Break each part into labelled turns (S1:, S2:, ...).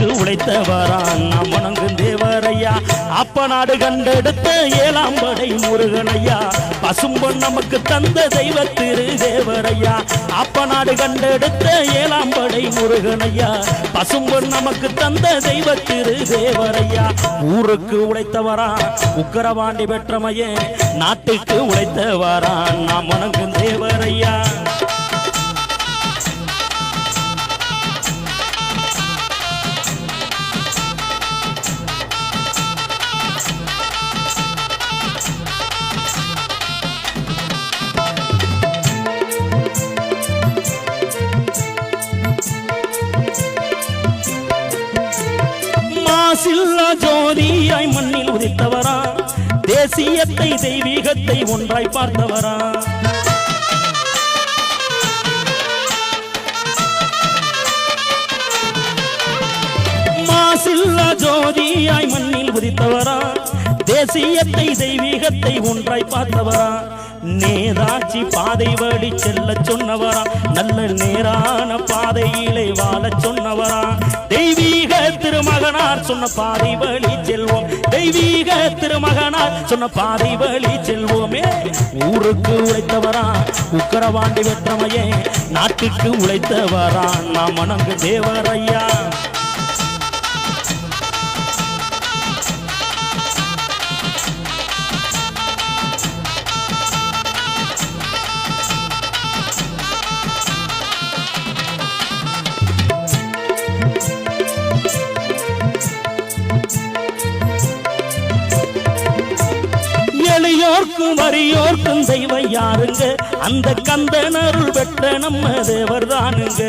S1: நமக்கு உழைத்தவரான் நாம் வணங்கும் தேவரையா. அப்ப நாடு கண்டெடுத்த ஏழாம் படை முருகனையா. பசும்பொன் நமக்கு தந்த தெய்வ திரு தேவரையா அப்ப நாடு கண்டெடுத்த ஏழாம் படை முருகனையா. பசும்பொன் நமக்கு தந்த தெய்வ திரு தேவரையா ஊருக்கு உழைத்தவரா உக்கரவாண்டி பெற்றமையே. நாட்டுக்கு உழைத்தவரான் நாம் வணங்கும் தேவரையா. ஜோதியாய் மண்ணில் உதித்தவரா? தேசியத்தை தெய்வீகத்தை ஒன்றாய் பார்த்தவரா? மாசில்லா ஜோதியாய் மண்ணில் உதித்தவரா? தேசியத்தை தெய்வீகத்தை ஒன்றாய் பார்த்தவரா? நேதாச்சி பாதை வழி செல்ல சொன்னவரா? நல்ல நேரான பாதையிலே வாழ சொன்னவரா? தெய்வீக திருமகனார் சொன்ன பாதை வழி செல்வோம். தெய்வீக திருமகனார் சொன்ன பாதை வழி செல்வோமே. ஊருக்கு உழைத்தவரா உக்கரவாண்டி வெற்றமையே. நாட்டுக்கு உழைத்தவரா நாம் வணங்கு தேவரையா எளியோர்க்கும் வரியோர்க்கும் செய்வ யாருங்க அந்த கந்தன் அருள் பெற்ற நம்ம தேவர் தானுங்க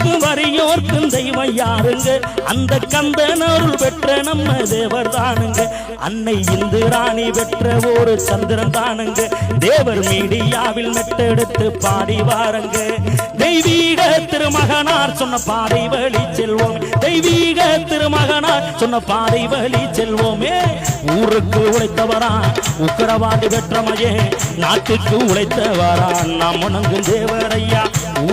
S1: எளியோர்க்கும் வரையோர்க்கும் தெய்வம் யாருங்க? அந்த கந்தன் அருள் பெற்ற நம்ம தேவர் தானுங்க. அன்னை இந்து ராணி பெற்ற ஒரு சந்திரன் தானுங்க. தேவர் மீடியாவில் மெட்டெடுத்து பாடி வாருங்க. தெய்வீக திருமகனார் சொன்ன பாதை வழி செல்வோம். தெய்வீக திருமகனார் சொன்ன பாதை வழி செல்வோமே. ஊருக்கு உழைத்தவரா உக்கரவாண்டி பெற்றமையே நாட்டுக்கு உழைத்தவரா நாம் உணங்கும் தேவரையா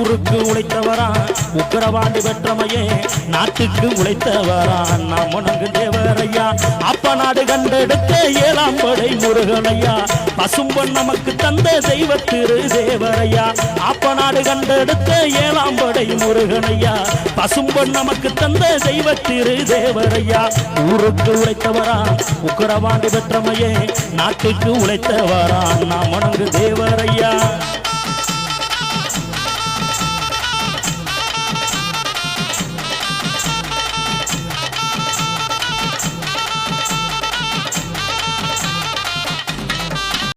S1: ஊருக்கு உழைத்தவரா? உக்கரவாண்டி பெற்றமையே நாட்டுக்கு உழைத்தவரா? நாம் உணங்கும் தேவரையா. அப்ப நாடு கண்டெடுத்த ஏழாம் படை முருகனையா. பசும்பொன் நமக்கு தந்த தெய்வ திரு தேவரையா. அப்ப நாடு கண்டெடுத்த ஏழாம் படை முருகனையா. பசும்பன் நமக்கு தந்த தெய்வ திரு தேவரையா. ஊருக்கு உழைத்தவரா? உக்கரவாண்டி பெற்றமையே நாட்டுக்கு உழைத்தவரா? நாம் உணங்கு தேவ